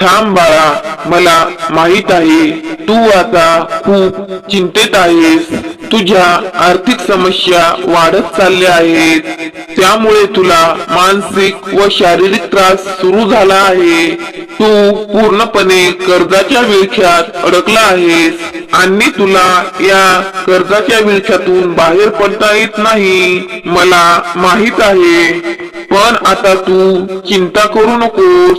थांब बाळा मला माहीत आहे तू आता खूप चिंतेत आहेस. तुझ्या आर्थिक समस्या वाढत चालल्या आहेत. त्यामुळे तुला मानसिक व शारीरिक त्रास सुरू झाला आहे. तू पूर्णपणे कर्जाच्या विळख्यात अडकला आहेस. आणि तुला या कर्जाच्या विळख्यातून बाहेर पडता येत नाही मला माहीत आहे. पण आता तू चिंता करू नकोस.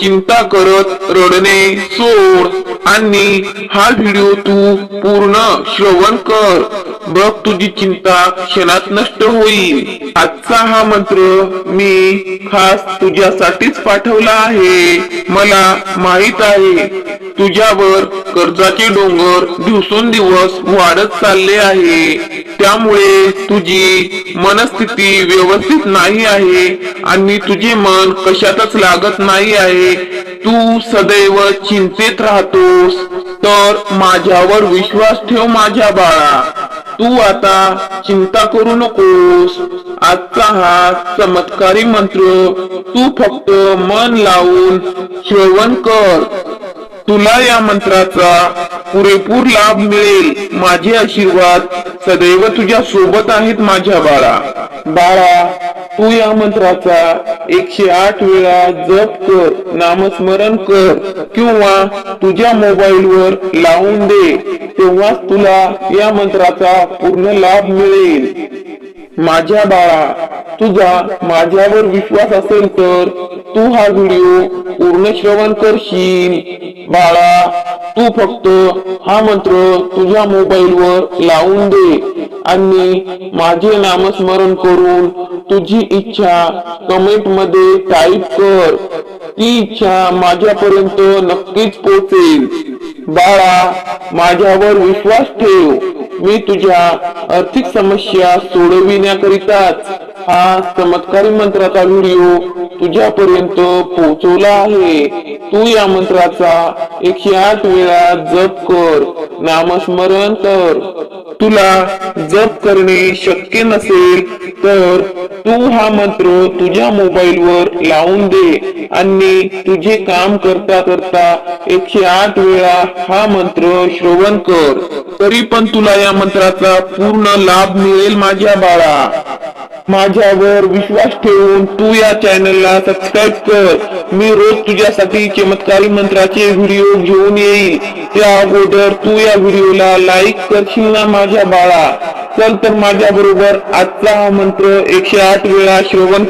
चिंता करत रडणे सोड आणि हा व्हिडिओ तू पूर्ण श्रवण कर. बघ तुझी चिंता क्षणात नष्ट होईल. आजचा हा मंत्र मी खास तुझ्यासाठीच पाठवला आहे. मला माहीत आहे तुझ्यावर कर्जाचे डोंगर दिवसेंदिवस वाढत चालले आहे. त्यामुळे तुझी मनस्थिती व्यवस्थित नाही आहे आणि तुझे मन कशातच लागत नाही आहे. तू सदैव चिंतेत राहतोस तर माझ्यावर विश्वास ठेव माझ्या बाळा. तू आता चिंता करू नकोस. आजचा हा चमत्कारी मंत्र तू फक्त मन लावून श्रवण कर. तुला या मंत्राचा पुरेपूर लाभ मिळेल. माझे आशीर्वाद सदैव तुझ्या सोबत आहेत माझ्या बाळा. बाळा तू या मंत्राचा एकशे आठ वेळा जप कर नामस्मरण कर किंवा तुझ्या मोबाईलवर लावून दे. तेव्हाच तुला या मंत्राचा पूर्ण लाभ मिळेल. माझ्या बाळा तुझा माझ्यावर विश्वास असेल तर तू हा व्हिडिओ पूर्ण श्रवण करशील. बाळा तू फक्त हा मंत्र तुझ्या मोबाईलवर लावून दे आणि माझे नामस्मरण करून तुझी इच्छा कमेंटमध्ये टाईप कर. ती इच्छा माझ्यापर्यंत नक्कीच पोहोचेल. बाळा माझ्यावर विश्वास ठेव. मी तुझ्या आर्थिक समस्या सोडविण्याकरिताच हा चमत्कारी मंत्राचा व्हिडिओ तुझ्यापर्यंत पोहोचवला आहे. तू या मंत्राचा एकशे आठ वेळा जप कर. नामस्मरण कर. तुला जप करणे शक्य नसेल तर तू हा मंत्र तुझ्या मोबाईलवर लावून दे आणि तुझे काम करता करता एकशे आठ वेळा हा मंत्र श्रवण कर. तरी पण तुला या मंत्राचा पूर्ण लाभ मिळेल माझ्या बाळा. माझ्यावर विश्वास ठेवून तू या चॅनलला सबस्क्राईब कर. मी रोज तुझ्यासाठी चमत्कारी मंत्राचे व्हिडिओ घेऊन येईल त्या अगोदर तू या व्हिडिओला लाईक करशील ना माझ्या बाळा. चल तर माझ्या बरोबर आजचा हा मंत्र एकशे आठ वेळा श्रवण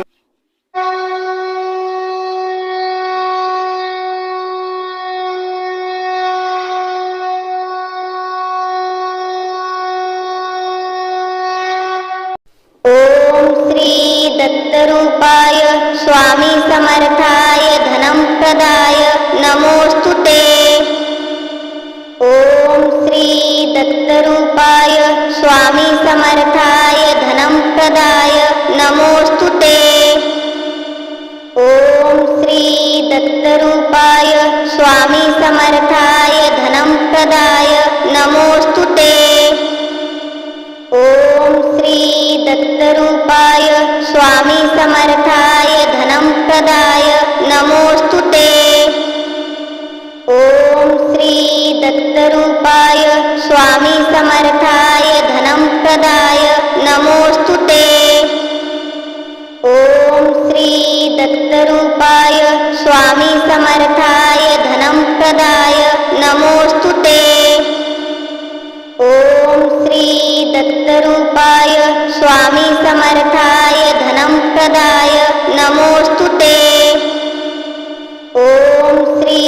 स्वामी समर्थाय धनं प्रदाय। नमोऽस्तु ते। ॐ श्री दत्तरूपाय स्वामी समर्थाय धनं प्रदाय। नमोऽस्तु ते। ॐ श्री दत्तरूपाय स्वामी समर्थाय धनं प्रदाय। नमोऽस्तु ते। ॐ श्री दत्तरूपाय सदाय प्रदाय नमोऽस्तु ते। ॐ श्री दत्तरूपाय स्वामी समर्थाय धनं प्रदाय नमोऽस्तु ते। ॐ श्री दत्तरूपाय स्वामी समर्थाय धनं प्रदाय नमोऽस्तु दत्तरूपाय स्वामी समर्थाय धनं प्रदाय। नमोऽस्तु ते। ॐ श्री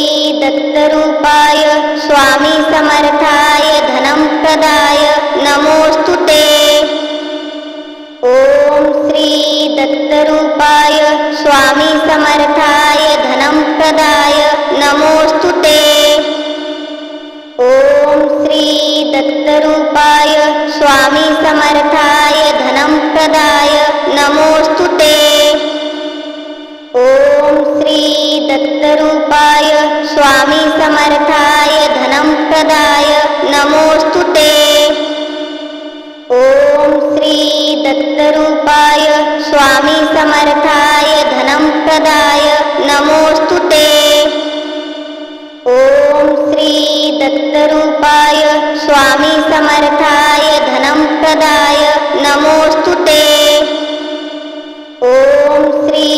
दत्तरूपाय स्वामी समर्थाय धनं प्रदाय। नमोऽस्तु ते। ॐ श्री दत्तरूपाय स्वामी समर्थाय धनं प्रदाय। नमोऽस्तु ते। ॐ श्री दत्तरूपाय स्वामी समर्थाय धनं प्रदाय। नमोऽस्तु ते। ॐ श्री दत्तरूपाय स्वामी समर्थाय धनं प्रदाय। नमोऽस्तु ते। ॐ श्री दत्तरूपाय स्वामी समर्थाय धनं प्रदाय। नमोऽस्तु ते। ॐ श्री दत्तरूपाय स्वामी समर्थाय धनं प्रदाय। नमोऽस्तु ते। ॐ श्री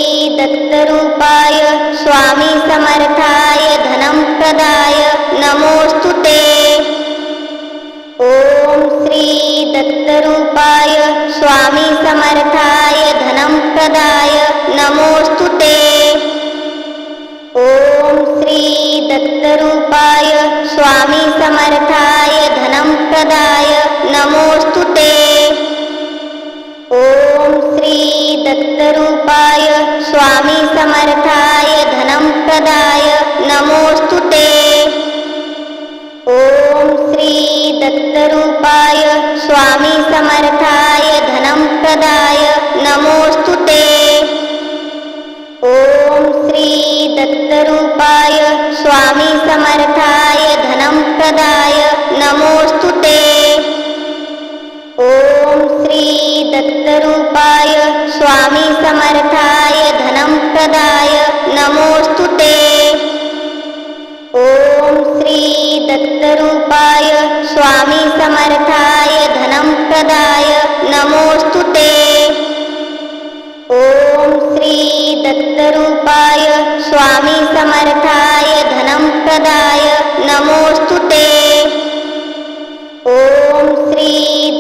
दत्तरूपाय स्वामी समर्थाय धनं प्रदाय। नमोऽस्तु ते। ॐ श्री दत्तरूपाय स्वामी समर्थाय धनं प्रदाय। नमोऽस्तु ते। ॐ दत्तरूपाय स्वामी समर्थाय धनं प्रदाय। नमोऽस्तु ते। ॐ श्री दत्तरूपाय स्वामी समर्थाय धनं प्रदाय। नमोऽस्तु ते। ॐ श्री दत्तरूपाय स्वामी समर्थाय धनं प्रदाय। नमोऽस्तु ते। दत्तरूपाय स्वामी समर्थाय धनं प्रदाय। नमोऽस्तु ते। ॐ श्री दत्तरूपाय स्वामी समर्थाय धनं प्रदाय। नमोऽस्तु ते। ॐ श्री दत्तरूपाय स्वामी समर्थाय धनं प्रदाय। नमोऽस्तु ते। ॐ श्री दत्तरूपाय स्वामी समर्थाय धनं प्रदाय। नमोऽस्तु ते। ॐ श्री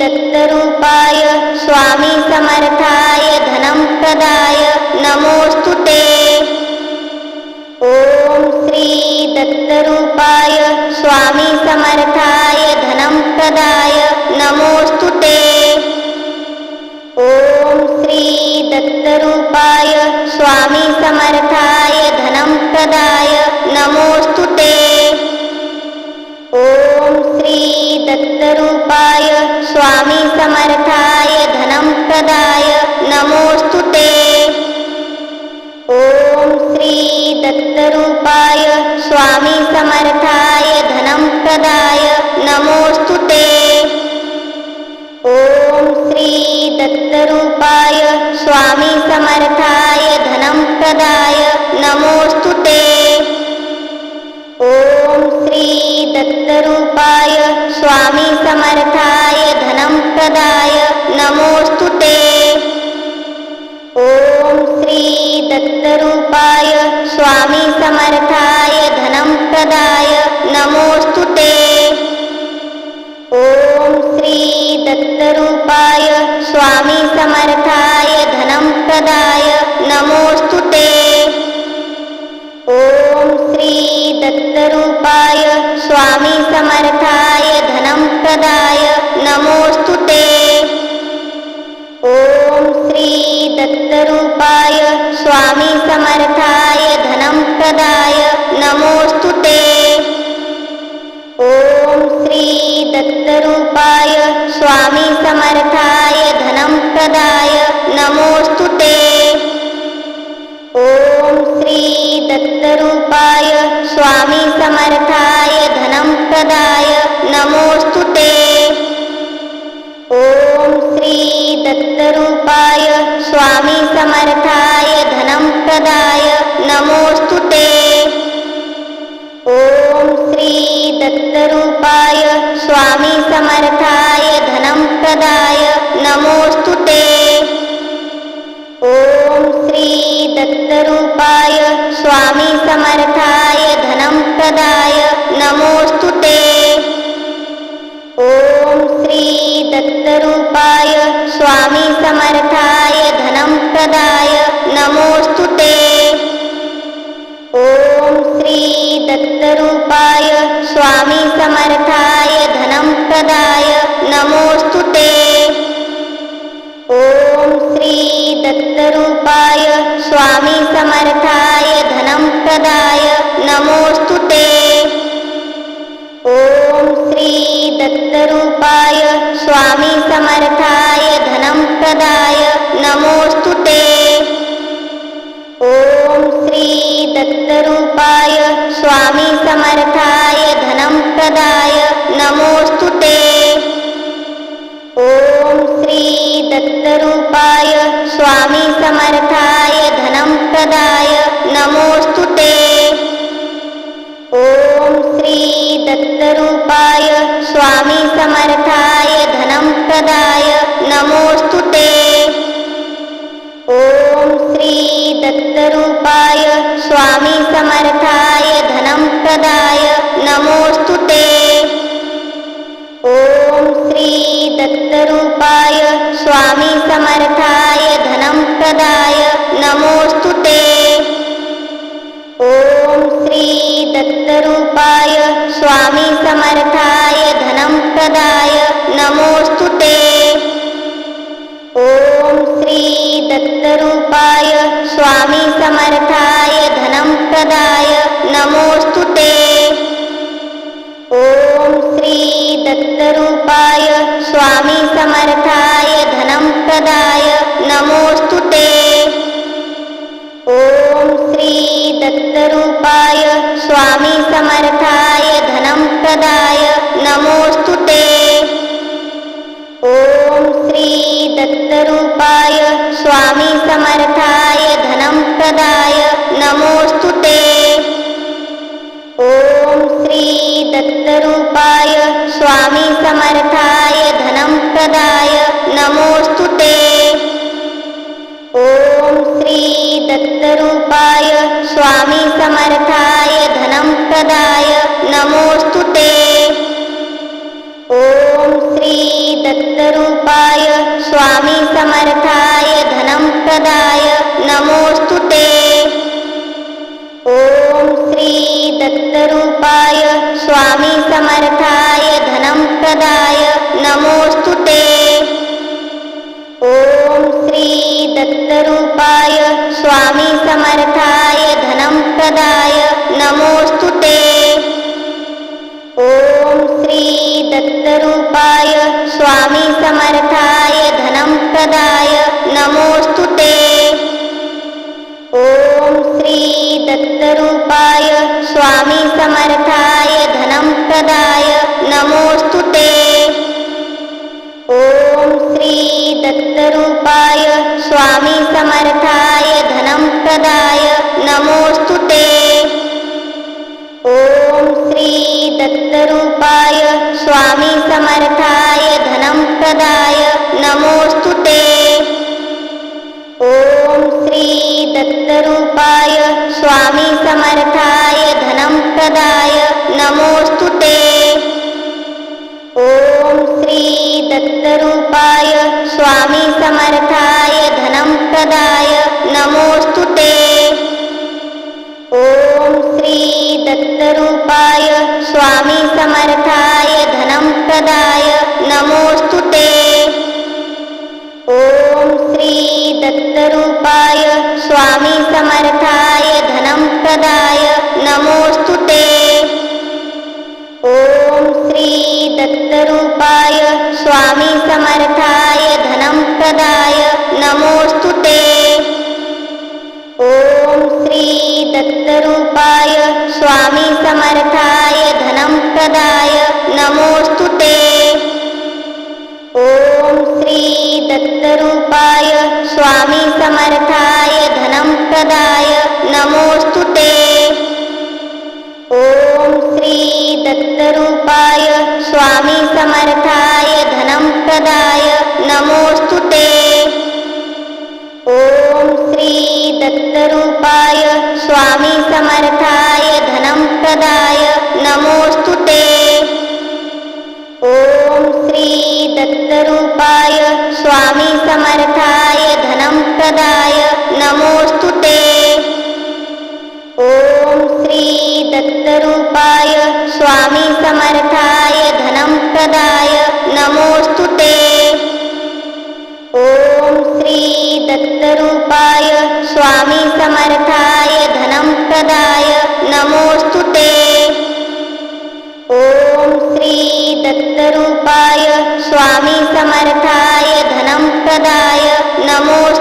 दत्तरूपाय स्वामी समर्थाय धनं प्रदाय। नमोऽस्तु ते। ॐ श्री दत्तरूपाय स्वामी समर्थाय धनं प्रदाय। नमोऽस्तु ते। ॐ श्री दत्तरूपाय स्वामी समर्थाय धनं प्रदाय। नमोऽस्तु ते। ॐ श्री दत्तरूपाय स्वामी समर्थाय धनं प्रदाय। नमोऽस्तु ते। ॐ श्री दत्तरूपाय स्वामी समर्थाय धनं प्रदाय। नमोऽस्तु ते। ॐ श्री दत्तरूपाय स्वामी समर्थाय धनं नमोऽस्तु ते। ॐ श्री दत्तरूपाय स्वामी समर्थाय धनं प्रदाय नमोऽस्तु ते। ॐ श्री दत्तरूपाय स्वामी समर्थाय धनं प्रदाय नमोऽस्तु ते। ॐ श्री दत्तरूपाय स्वामी समर्थाय धनं प्रदाय नमोस्तुते ॐ श्री दत्तरूपाय स्वामी समर्थाय धनं प्रदाय नमोस्तुते ॐ श्री दत्तरूपाय स्वामी समर्थाय धनं प्रदाय दत्तरूपाय स्वामी समर्थाय धनं प्रदाय नमोऽस्तु ते। ॐ श्री दत्तरूपाय स्वामी समर्थाय धनं प्रदाय नमोऽस्तु ते। ॐ श्री दत्तरूपाय स्वामी समर्थाय धनं प्रदाय नमोऽस्तु दत्तरूपाय स्वामी समर्थाय धनं प्रदाय। नमोऽस्तु ते। ॐ श्री दत्तरूपाय स्वामी समर्थाय धनं प्रदाय। नमोऽस्तु ते। ॐ श्री दत्तरूपाय स्वामी समर्थाय धनं प्रदाय। नमोऽस्तु ते। स्वामी समर्थाय धनं प्रदाय। नमोऽस्तु ते। ॐ श्री दत्तरूपाय स्वामी समर्थाय धनं प्रदाय। नमोऽस्तु ते। ॐ श्री दत्तरूपाय स्वामी समर्थाय धनं प्रदाय। नमोऽस्तु ते। ॐ श्री दत्तरूपाय स्वामी समर्थाय धनं प्रदाय। नमोऽस्तु ते। ॐ श्री दत्तरूपाय स्वामी समर्थाय धनं प्रदाय। नमोऽस्तु ते। स्वामी समर्थाय धनं प्रदाय। नमोऽस्तु ते। ॐ श्री दत्तरूपाय स्वामी समर्थाय धनं प्रदाय। नमोऽस्तु ते। ॐ श्री दत्तरूपाय स्वामी समर्थाय धनं प्रदाय। नमोऽस्तु ते। ॐ श्री दत्तरूपाय स्वामी समर्थाय धनं प्रदाय नमोऽस्तु ते। ॐ श्री दत्तरूपाय स्वामी समर्थाय धनं प्रदाय नमोऽस्तु ते। ॐ श्री दत्तरूपाय स्वामी समर्थाय धनं प्रदाय नमोऽस्तु ते। ॐ श्री दत्तरूपाय स्वामी समर्थाय धनं प्रदाय नमोऽस्तु ते। ॐ श्री दत्तरूपाय स्वामी समर्थाय धनं प्रदाय नमोऽस्तु ते। ॐ श्री दत्तरूपाय स्वामी समर्थाय धनं प्रदाय नमोऽस्तु ते। ॐ श्री दत्तरूपाय स्वामी समर्थाय धनं प्रदाय नमोऽस्तु ते। श्री दत्तरूपाय स्वामी समर्थाय धनं प्रदाय। नमोऽस्तु ते। ॐ श्री दत्तरूपाय स्वामी समर्थाय धनं प्रदाय। नमोऽस्तु ते। ॐ श्री दत्तरूपाय स्वामी समर्थाय धनं प्रदाय। नमोऽस्तु ते। रूपाय स्वामी समर्थाय धनं प्रदाय। नमोऽस्तु ते। ॐ श्री दत्तरूपाय स्वामी समर्थाय धनं प्रदाय। नमोऽस्तु ते। ॐ श्री दत्तरूपाय स्वामी समर्थाय धनं प्रदाय। नमोऽस्तु ते। दत्तरूपाय स्वामी समर्थाय धनं प्रदाय। नमोऽस्तु ते। ॐ श्री दत्तरूपाय स्वामी समर्थाय धनं प्रदाय। नमोऽस्तु ते। ॐ श्री दत्तरूपाय स्वामी समर्थाय धनं प्रदाय। नमोऽस्तु ते। ॐ श्री दत्तरूपाय स्वामी समर्थाय धनं प्रदाय। नमोऽस्तु ते। ॐ श्री दत्तरूपाय स्वामी समर्थाय धनं प्रदाय। नमोऽस्तु ते। ॐ श्री दत्तरूपाय स्वामी समर्थाय धनं प्रदाय। नमोऽस्तु ते। स्वामी समर्थाय धनं प्रदाय। नमोऽस्तु ते। ॐ श्री दत्तरूपाय स्वामी समर्थाय धनं प्रदाय। नमोऽस्तु ते। ॐ श्री दत्तरूपाय स्वामी समर्थाय धनं प्रदाय। नमोऽस्तु ते। ॐ श्री दत्तरूपाय स्वामी समर्थाय धनं प्रदाय। नमोऽस्तु ते। ॐ श्री दत्तरूपाय स्वामी समर्थाय धनं प्रदाय। नमोऽस्तु ते। ॐ श्री दत्तरूपाय स्वामी समर्थाय धनं प्रदाय। नमो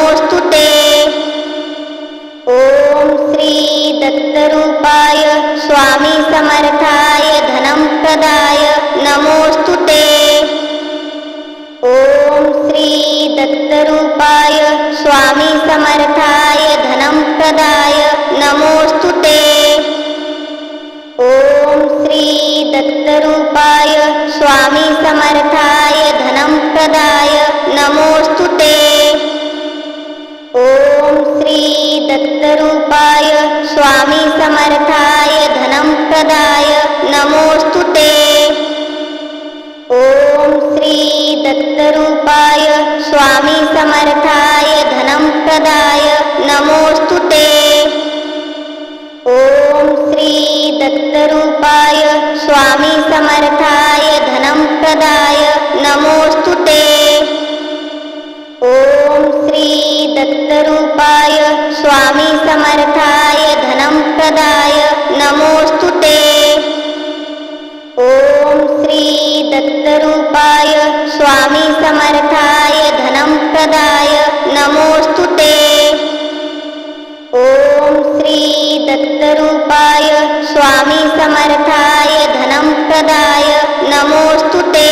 नमोस्तुते ॐ श्री दत्तरूपाय स्वामी समर्थाय धनं प्रदाय नमोस्तुते ॐ श्री दत्तरूपाय स्वामी समर्थाय धनं प्रदाय नमोस्तुते ॐ श्री दत्तरूपाय स्वामी समर्थाय धनं प्रदाय नमोस्तुते दत्तरूपाय स्वामी समर्थाय धनं प्रदाय। नमोऽस्तु ते। ॐ श्री दत्तरूपाय स्वामी समर्थाय धनं प्रदाय। नमोऽस्तु ते। ॐ श्री दत्तरूपाय स्वामी समर्थाय धनं प्रदाय। दत्तरूपाय स्वामी समर्थाय धनं प्रदाय। नमोऽस्तु ते। ॐ श्री दत्तरूपाय स्वामी समर्थाय धनं प्रदाय। नमोऽस्तु ते। ॐ श्री दत्तरूपाय स्वामी समर्थाय धनं प्रदाय। नमोऽस्तु ते।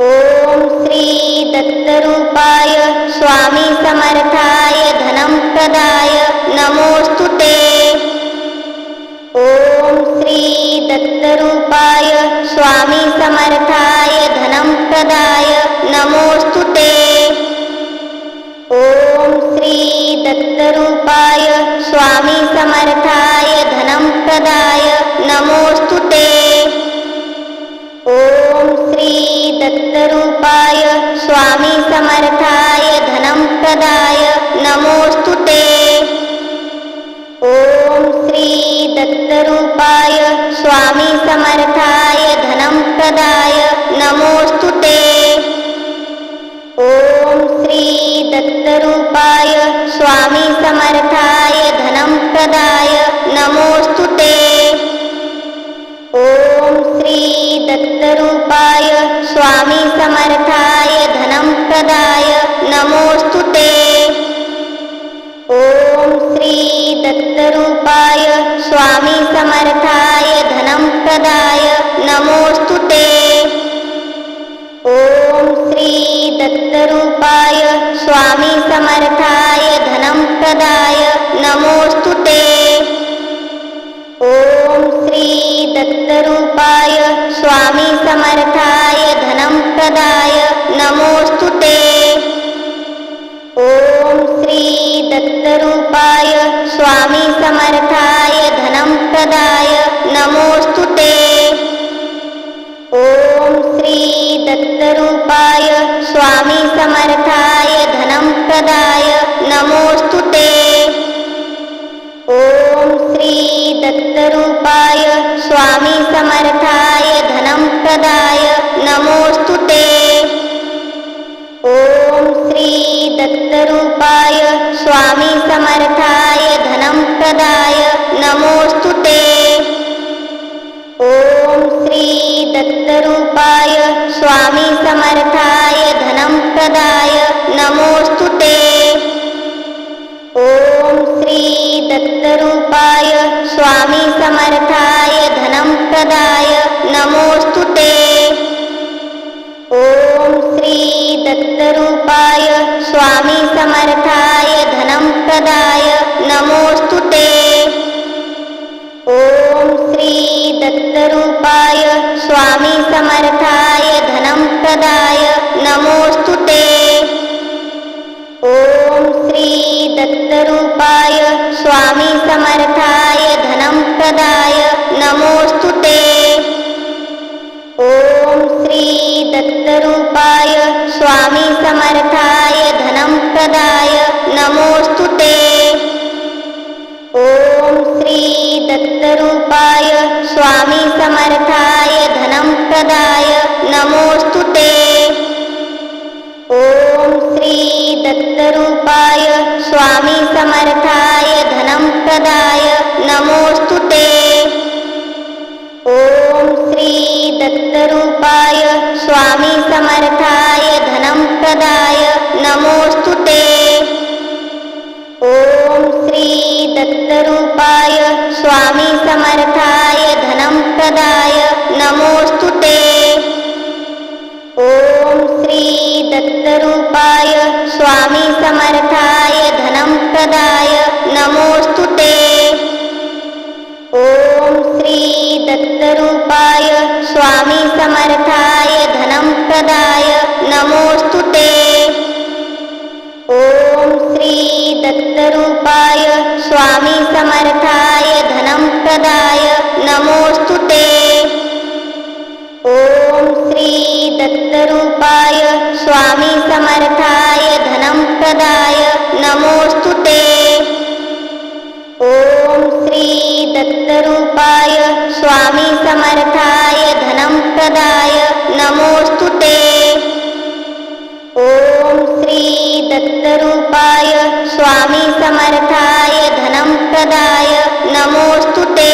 ॐ श्री दत्तरूपाय स्वामी समर्थाय धनं प्रदाय। नमोऽस्तु ते। ॐ श्री दत्तरूपाय स्वामी समर्थाय धनं प्रदाय। नमोऽस्तु ते। ॐ श्री दत्तरूपाय स्वामी समर्थाय धनं प्रदाय। नमोऽस्तु ते। ॐ श्री दत्तरूपाय स्वामी समर्थाय धनं प्रदाय। नमोऽस्तु ते। ॐ श्री दत्तरूपाय स्वामी समर्थाय धनं प्रदाय। नमोऽस्तु ते। ॐ श्री दत्तरूपाय स्वामी समर्थाय धनं प्रदाय। नमोऽस्तु ते। दत्तरूपाय स्वामी समर्थाय धनं प्रदाय। नमोऽस्तु ते। ॐ श्री दत्तरूपाय स्वामी समर्थाय धनं प्रदाय। नमोऽस्तु ते। ॐ श्री दत्तरूपाय स्वामी समर्थाय धनं प्रदाय। नमोऽस्तु ते। दत्तरूपाय स्वामी समर्थाय धनं प्रदाय। नमोऽस्तु ते। ॐ श्री दत्तरूपाय स्वामी समर्थाय धनं प्रदाय। नमोऽस्तु ते। ॐ श्री दत्तरूपाय स्वामी समर्थाय धनं प्रदाय। नमोऽस्तु ते। ॐ श्री दत्तरूपाय स्वामी समर्थाय धनं प्रदाय नमोऽस्तु ते ॐ श्री दत्तरूपाय स्वामी समर्थाय धनं प्रदाय नमोऽस्तु ते ॐ श्री दत्तरूपाय स्वामी समर्थाय धनं प्रदाय नमोऽस्तु ते दत्तरूपाय स्वामी समर्थाय धनं प्रदाय। नमोऽस्तु ते। ॐ श्री दत्तरूपाय स्वामी समर्थाय धनं प्रदाय। नमोऽस्तु ते। ॐ श्री दत्तरूपाय स्वामी समर्थाय धनं प्रदाय। नमोऽस्तु ते। दत्तरूपाय स्वामी समर्थाय धनं प्रदाय। नमोऽस्तु ते। ॐ श्री दत्तरूपाय स्वामी समर्थाय धनं प्रदाय। नमोऽस्तु ते। ॐ श्री दत्तरूपाय स्वामी समर्थाय धनं प्रदाय। नमोऽस्तु ते। ॐ श्री दत्तरूपाय स्वामी समर्थाय धनं प्रदाय। नमोऽस्तु ते। ॐ श्री दत्तरूपाय स्वामी समर्थाय धनं प्रदाय। नमोऽस्तु ते। ॐ श्री दत्तरूपाय स्वामी समर्थाय धनं प्रदाय। नमोऽस्तु ते। ॐ दत्तरूपाय स्वामी समर्थाय धनं प्रदाय। नमोऽस्तु ते। ॐ श्री दत्तरूपाय स्वामी समर्थाय धनं प्रदाय। नमोऽस्तु ते। ॐ श्री दत्तरूपाय स्वामी समर्थाय धनं प्रदाय। नमोऽस्तु ते। ॐ श्री दत्तरूपाय स्वामी समर्थाय धनं प्रदाय। नमोऽस्तु ते। ॐ श्री दत्तरूपाय स्वामी समर्थाय धनं प्रदाय। नमोऽस्तु ते। ॐ श्री दत्तरूपाय स्वामी समर्थाय धनं प्रदाय। नमोऽस्तु ते।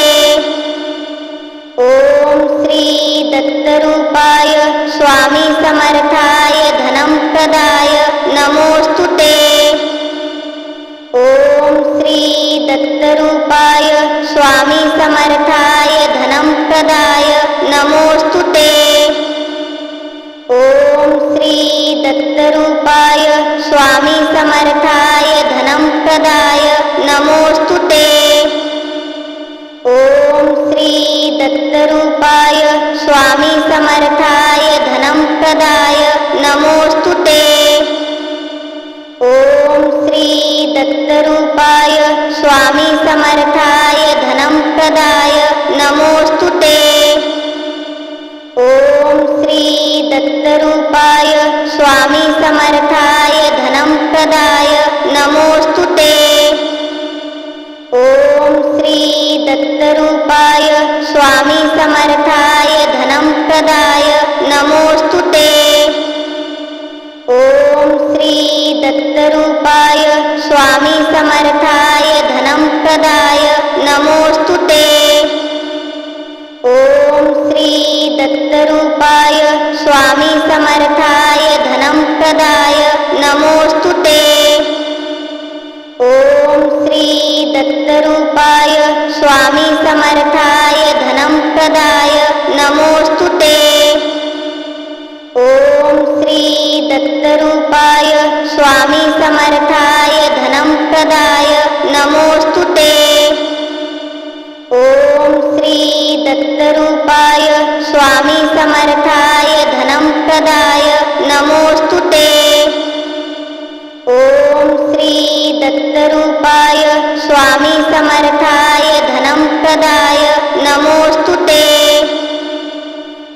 ॐ श्री दत्तरूपाय स्वामी समर्थाय धनं प्रदाय। नमोऽस्तु ते। ॐ श्री दत्तरूपाय स्वामी समर्थाय धनं प्रदाय। नमोऽस्तु ते। ॐ श्री दत्तरूपाय स्वामी समर्थाय धनं प्रदाय। नमोऽस्तु ते। ॐ श्री दत्तरूपाय स्वामी समर्थाय धनं प्रदाय। नमोऽस्तु ते। ॐ श्री दत्तरूपाय स्वामी समर्थाय धनं प्रदाय। नमोऽस्तु ते। ॐ श्री दत्तरूपाय स्वामी समर्थाय धनं प्रदाय। नमोऽस्तु ते। ॐ श्री दत्तरूपाय स्वामी समर्थाय धनं प्रदाय। नमोऽस्तु ते। ॐ श्री दत्तरूपाय स्वामी समर्थाय धनं प्रदाय। नमोऽस्तु ते। ॐ श्री दत्तरूपाय स्वामी समर्थाय धनं प्रदाय। नमोऽस्तु ते। ॐ श्री दत्तरूपाय स्वामी समर्थाय धनं प्रदाय। नमोऽस्तु ते। ॐ श्री दत्तरूपाय स्वामी समर्थाय धनं प्रदाय। नमोऽस्तु ते। ॐ श्री दत्तरूपाय स्वामी समर्थाय धनं प्रदाय। नमोऽस्तु ते। ॐ श्री दत्तरूपाय स्वामी समर्थाय धनं प्रदाय। नमोऽस्तु ते।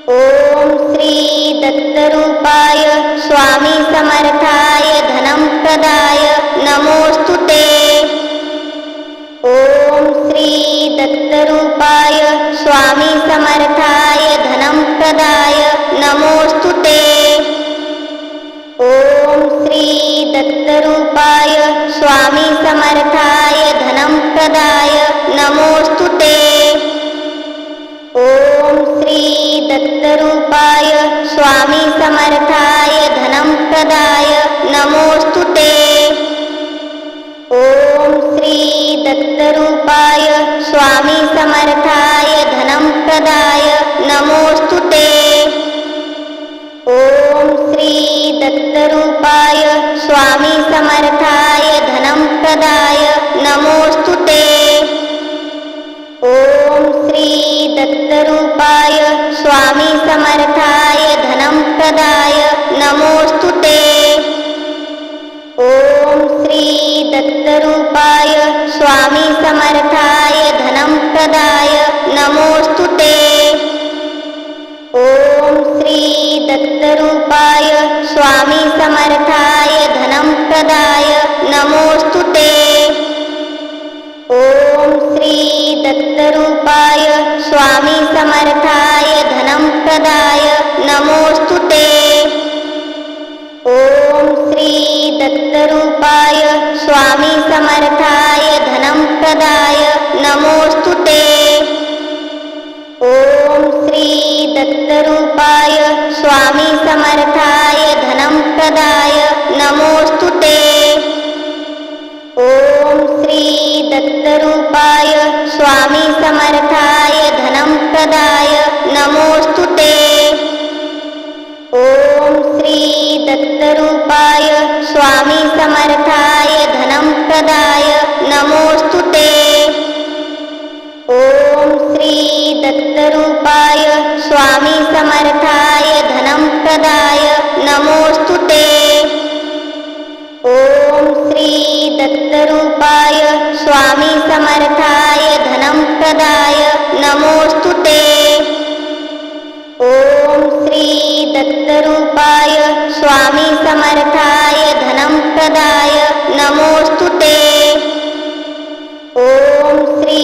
ॐ श्री दत्तरूपाय स्वामी समर्थाय धनं प्रदाय। नमोऽस्तु ते। ॐ श्री दत्तरूपाय स्वामी समर्थाय धनं प्रदाय। नमोऽस्तु ते। ॐ श्री दत्तरूपाय स्वामी समर्थाय धनं प्रदाय। नमोऽस्तु ते। ॐ श्री दत्तरूपाय स्वामी समर्थाय धनं प्रदाय। नमोऽस्तु ते। ॐ श्री दत्तरूपाय स्वामी समर्थाय धनं प्रदाय। नमोऽस्तु ते। ॐ श्री दत्तरूपाय स्वामी समर्थाय धनं प्रदाय नमोऽस्तु ते। ॐ श्री दत्तरूपाय स्वामी समर्थाय धनं प्रदाय नमोऽस्तु ते। ॐ श्री दत्तरूपाय स्वामी समर्थाय धनं प्रदाय नमोऽस्तु ते। ॐ श्री दत्तरूपाय स्वामी समर्थाय धनं प्रदाय। नमोऽस्तु ते। ॐ श्री दत्तरूपाय स्वामी समर्थाय धनं प्रदाय। नमोऽस्तु ते। ॐ श्री दत्तरूपाय स्वामी समर्थाय धनं प्रदाय। नमोऽस्तु ते। ॐ श्री दत्तरूपाय स्वामी नमोऽस्तु ओम ॐ श्री दत्तरूपाय स्वामी समर्थाय धनं प्रदाय नमोऽस्तु ते ॐ श्री दत्तरूपाय स्वामी समर्थाय धनं प्रदाय नमोऽस्तु ते ॐ श्री दत्तरूपाय स्वामी समर्थाय धनं प्रदाय नमोऽस्तु दत्तरूपाय स्वामी समर्थाय धनं प्रदाय। नमोऽस्तु ते। ॐ श्री दत्तरूपाय स्वामी समर्थाय धनं प्रदाय। नमोऽस्तु ते। ॐ श्री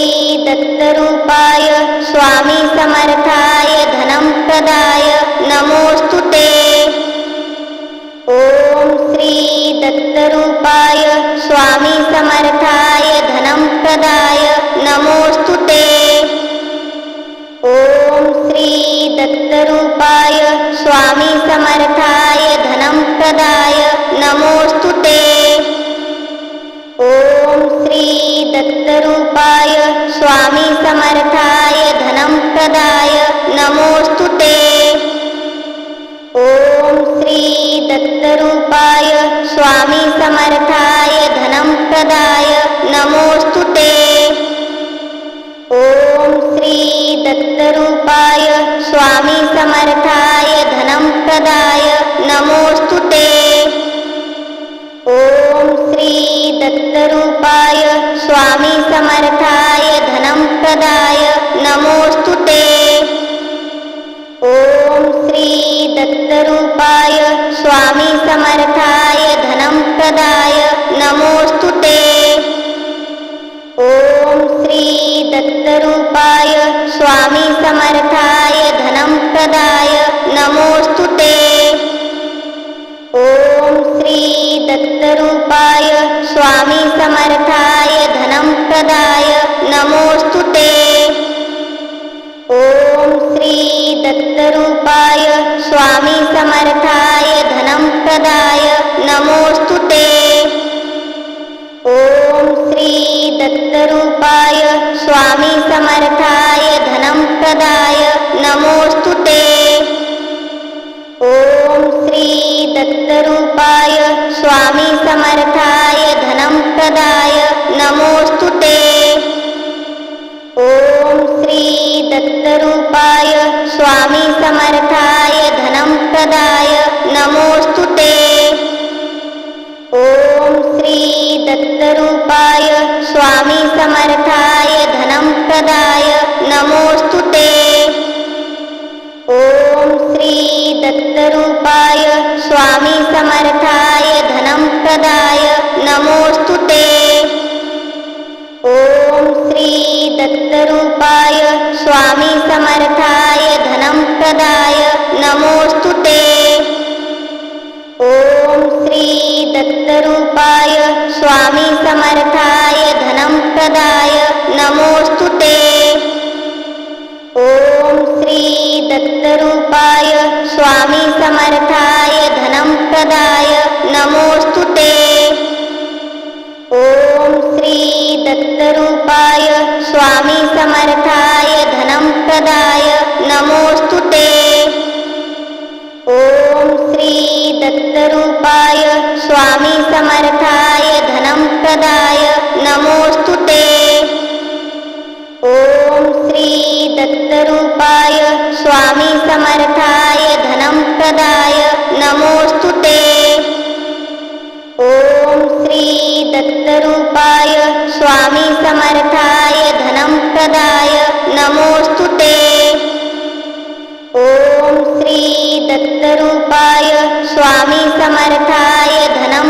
दत्तरूपाय स्वामी समर्थाय धनं प्रदाय। दत्तरूपाय स्वामी समर्थाय धनं प्रदाय। नमोऽस्तु ते। ॐ श्री दत्तरूपाय स्वामी समर्थाय धनं प्रदाय। नमोऽस्तु ते। ॐ श्री दत्तरूपाय स्वामी समर्थाय धनं प्रदाय। नमोऽस्तु ते। ॐ श्री दत्तरूपाय स्वामी समर्थाय धनं प्रदाय। नमोऽस्तु ते। ॐ श्री दत्तरूपाय स्वामी समर्थाय धनं प्रदाय। नमोऽस्तु ते। ॐ श्री दत्तरूपाय स्वामी समर्थाय धनं प्रदाय। नमोऽस्तु ते। दत्तरूपाय स्वामी समर्थाय धनं प्रदाय। नमोऽस्तु ते। ॐ श्री दत्तरूपाय स्वामी समर्थाय धनं प्रदाय। नमोऽस्तु ते। ॐ श्री दत्तरूपाय स्वामी समर्थाय धनं प्रदाय। नमोऽस्तु ते। ॐ श्री दत्तरूपाय स्वामी समर्थाय धनं प्रदाय। नमोऽस्तु ते। ॐ श्री दत्तरूपाय स्वामी समर्थाय धनं प्रदाय। नमोऽस्तु ते। ॐ श्री दत्तरूपाय स्वामी समर्थाय धनं प्रदाय। नमोऽस्तु ते। ॐ श्री दत्तरूपाय स्वामी समर्थाय धनं प्रदाय। नमोऽस्तु ते। ॐ श्री दत्तरूपाय स्वामी समर्थाय धनं प्रदाय। नमोऽस्तु ते। ॐ श्री दत्तरूपाय स्वामी समर्थाय धनं प्रदाय। नमोऽस्तु ते। ॐ श्री दत्तरूपाय स्वामी समर्थाय धनं प्रदाय नमोऽस्तु ते। ॐ श्री दत्तरूपाय स्वामी समर्थाय धनं प्रदाय नमोऽस्तु होते ओम श्री दत्तरूपाय स्वामी समर्थाय धनं प्रदाय नमोऽस्तु ते। ॐ श्री दत्तरूपाय स्वामी समर्थाय धनं प्रदाय नमोऽस्तु ते। ॐ श्री दत्तरूपाय स्वामी समर्थाय धनं प्रदाय नमोऽस्तु ते। स्वामी समर्थाय धनं